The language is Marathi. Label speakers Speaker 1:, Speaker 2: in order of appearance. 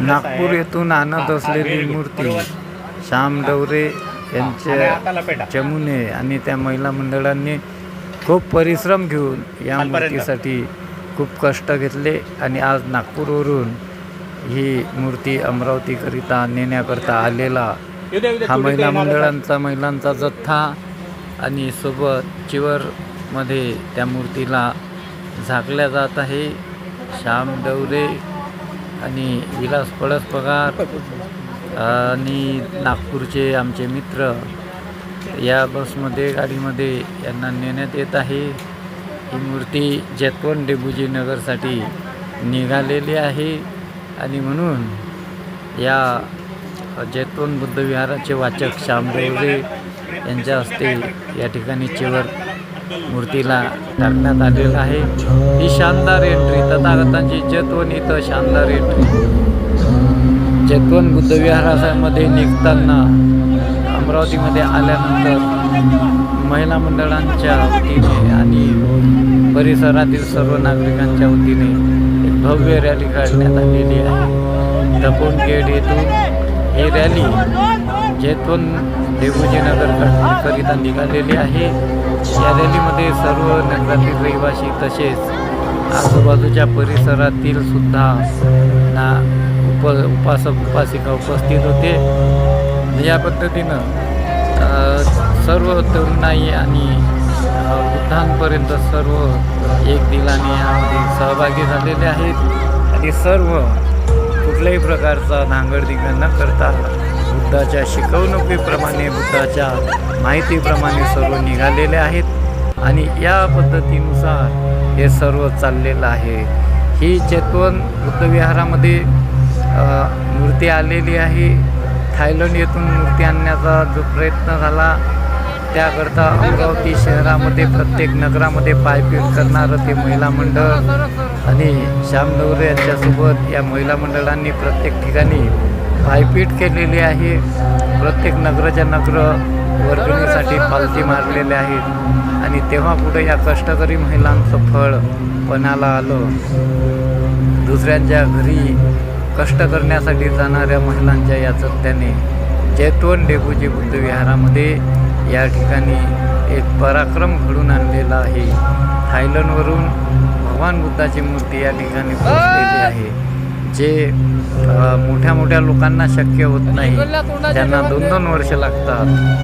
Speaker 1: नागपूर येथून आणत असलेली मूर्ती. श्याम डवरे यांच्या चमुने आणि त्या महिला मंडळांनी खूप परिश्रम घेऊन या मूर्तीसाठी खूप कष्ट घेतले आणि आज नागपूरवरून ही मूर्ती अमरावतीकरिता नेण्याकरता आलेला हा महिला मंडळांचा महिलांचा जथ्था आणि सोबत चिवरमध्ये त्या मूर्तीला झाकल्या जात आहे. श्याम डवरे आणि विलास पळस पगार आणि नागपूरचे आमचे मित्र या बसमध्ये गाडीमध्ये यांना नेण्यात येत आहे. ही मूर्ती जैतवन डेबुजी नगरसाठी निघालेली आहे आणि म्हणून या जैतवन बुद्ध विहाराचे वाचक श्यामदेवरे यांच्या हस्ते या ठिकाणी चिवर मूर्तीला टाकण्यात आलेलं आहे. ही शानदार एंट्री तथागतांची जतवन इथं शानदार एंट्री जतवन बुद्धविहारामध्ये निघताना अमरावतीमध्ये आल्यानंतर महिला मंडळांच्या वतीने आणि परिसरातील सर्व नागरिकांच्या वतीने एक भव्य रॅली काढण्यात आलेली आहे. तपोन गेट येथून ही रॅली जेथून देवूजीनगर करिता निघालेली आहे. या रॅलीमध्ये सर्व नगरातील रहिवासी तसेच आजूबाजूच्या परिसरातील सुद्धा ना उप उपासक उपासिका उपस्थित होते. या पद्धतीनं सर्व तरुणाई आणि वृद्धांपर्यंत सर्व एक दिलाने यामध्ये सहभागी झालेले आहेत. आणि सर्व कुठल्याही प्रकारचा नांगरदिंग न करता बुद्धाच्या शिकवणुकीप्रमाणे बुद्धाच्या माहितीप्रमाणे सर्व निघालेले आहेत. आणि या पद्धतीनुसार हे सर्व चाललेलं आहे. ही चेतवन बुद्धविहारामध्ये मूर्ती आलेली आहे. थायलंड येथून मूर्ती आणण्याचा जो प्रयत्न झाला त्याकरता अमरावती शहरामध्ये प्रत्येक नगरामध्ये पायपीट करणारं ते महिला मंडळ आणि श्याम नवरे यांच्यासोबत या महिला मंडळांनी प्रत्येक ठिकाणी पायपीट केलेली आहे. प्रत्येक नगराच्या नगर वर्गणीसाठी पालथी मारलेले आहेत. आणि तेव्हा पुढे या कष्टकरी महिलांचं फळ पणाला आलं. दुसऱ्यांच्या घरी कष्ट करण्यासाठी जाणाऱ्या महिलांच्या याचत्याने जत्त्याने जैतवन डेबूजी बुद्धविहारामध्ये या ठिकाणी एक पराक्रम घडून आणलेला आहे. थायलंडवरून भगवान बुद्धाची मूर्ती या ठिकाणी पोहोचलेली आहे. जे मोठ्या मोठ्या लोकांना शक्य होत नाही त्यांना दोन दोन वर्ष लागतात.